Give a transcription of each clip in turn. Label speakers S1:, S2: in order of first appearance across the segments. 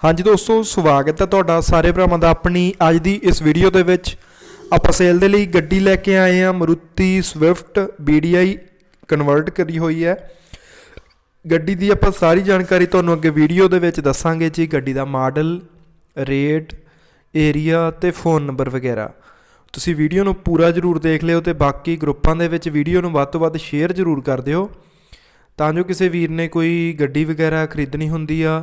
S1: ਹਾਂਜੀ ਦੋਸਤੋ, ਸਵਾਗਤ ਹੈ ਤੁਹਾਡਾ ਸਾਰੇ ਭਰਾਵਾਂ ਦਾ ਆਪਣੀ ਅੱਜ ਦੀ ਇਸ ਵੀਡੀਓ ਦੇ ਵਿੱਚ। ਆਪਾਂ ਸੇਲ ਦੇ ਲਈ ਗੱਡੀ ਲੈ ਕੇ ਆਏ ਹਾਂ, ਮਰੂਤੀ ਸਵਿਫਟ BDI ਕਨਵਰਟ ਕਰੀ ਹੋਈ ਹੈ। ਗੱਡੀ ਦੀ ਆਪਾਂ ਸਾਰੀ ਜਾਣਕਾਰੀ ਤੁਹਾਨੂੰ ਅੱਗੇ ਵੀਡੀਓ ਦੇ ਵਿੱਚ ਦੱਸਾਂਗੇ ਜੀ, ਗੱਡੀ ਦਾ ਮਾਡਲ ਰੇਟ ਏਰੀਆ ਤੇ ਫੋਨ ਨੰਬਰ ਵਗੈਰਾ। ਤੁਸੀਂ ਵੀਡੀਓ ਨੂੰ ਪੂਰਾ ਜ਼ਰੂਰ ਦੇਖ ਲਿਓ ਤੇ ਬਾਕੀ ਗਰੁੱਪਾਂ ਦੇ ਵਿੱਚ ਵੀਡੀਓ ਨੂੰ ਵੱਧ ਤੋਂ ਵੱਧ ਸ਼ੇਅਰ ਜ਼ਰੂਰ ਕਰ ਦਿਓ। ਤਾਂ ਜੋ ਕਿਸੇ ਵੀਰ ਨੇ ਕੋਈ ਗੱਡੀ ਵਗੈਰਾ ਖਰੀਦਣੀ ਹੁੰਦੀ ਆ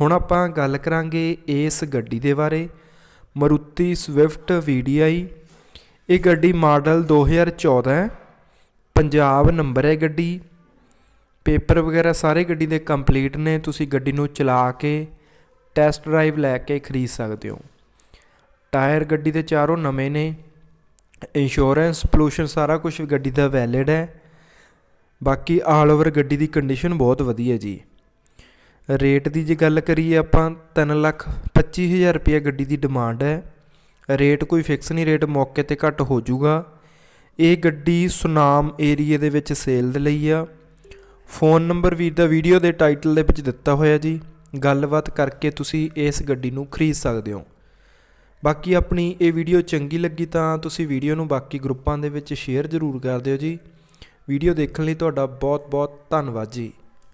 S1: ਹੁਣ ਆਪਾਂ ਗੱਲ ਕਰਾਂਗੇ ਇਸ ਗੱਡੀ ਦੇ ਬਾਰੇ। ਮਰੂਤੀ ਸਵਿਫਟ VDI ਇਹ ਗੱਡੀ ਮਾਡਲ 2014 ਹੈ। ਪੰਜਾਬ ਨੰਬਰ ਹੈ ਗੱਡੀ। ਪੇਪਰ ਵਗੈਰਾ ਸਾਰੇ ਗੱਡੀ ਦੇ ਕੰਪਲੀਟ ਨੇ। ਤੁਸੀਂ ਗੱਡੀ ਨੂੰ ਚਲਾ ਕੇ, ਟੈਸਟ ਡਰਾਈਵ ਲੈ ਕੇ ਖਰੀਦ ਸਕਦੇ ਹੋ। ਟਾਇਰ ਗੱਡੀ ਦੇ ਚਾਰੋਂ ਨਵੇਂ ਨੇ। ਇੰਸ਼ੋਰੈਂਸ, ਪੋਲੂਸ਼ਨ ਸਾਰਾ ਕੁਝ ਗੱਡੀ ਦਾ ਵੈਲਿਡ ਹੈ। ਬਾਕੀ ਆਲ ਓਵਰ ਗੱਡੀ ਦੀ ਕੰਡੀਸ਼ਨ ਬਹੁਤ ਵਧੀਆ ਜੀ। ਰੇਟ ਦੀ ਜੇ ਗੱਲ ਕਰੀਏ ਆਪਾਂ, ਤਿੰਨ ਲੱਖ ਪੱਚੀ ਹਜ਼ਾਰ ਰੁਪਏ ਗੱਡੀ ਦੀ ਡਿਮਾਂਡ ਹੈ। ਰੇਟ ਕੋਈ ਫਿਕਸ ਨਹੀਂ, ਰੇਟ ਮੌਕੇ ਤੇ ਘੱਟ ਹੋ ਜਾਊਗਾ। ਇਹ ਗੱਡੀ ਸੁਨਾਮ ਏਰੀਏ ਦੇ ਵਿੱਚ ਸੇਲ ਦੇ ਲਈ ਆ। ਫੋਨ ਨੰਬਰ ਵੀਰ ਦਾ ਵੀਡੀਓ ਦੇ ਟਾਈਟਲ ਦੇ ਵਿੱਚ ਦਿੱਤਾ ਹੋਇਆ ਜੀ। ਗੱਲਬਾਤ ਕਰਕੇ ਤੁਸੀਂ ਇਸ ਗੱਡੀ ਨੂੰ ਖਰੀਦ ਸਕਦੇ ਹੋ। ਬਾਕੀ ਆਪਣੀ ਇਹ ਵੀਡੀਓ ਚੰਗੀ ਲੱਗੀ ਤਾਂ ਤੁਸੀਂ ਵੀਡੀਓ ਨੂੰ ਬਾਕੀ ਗਰੁੱਪਾਂ ਦੇ ਵਿੱਚ ਸ਼ੇਅਰ ਜ਼ਰੂਰ ਕਰ ਦਿਓ ਜੀ। ਵੀਡੀਓ ਦੇਖਣ ਲਈ ਤੁਹਾਡਾ ਬਹੁਤ ਬਹੁਤ ਧੰਨਵਾਦ ਜੀ।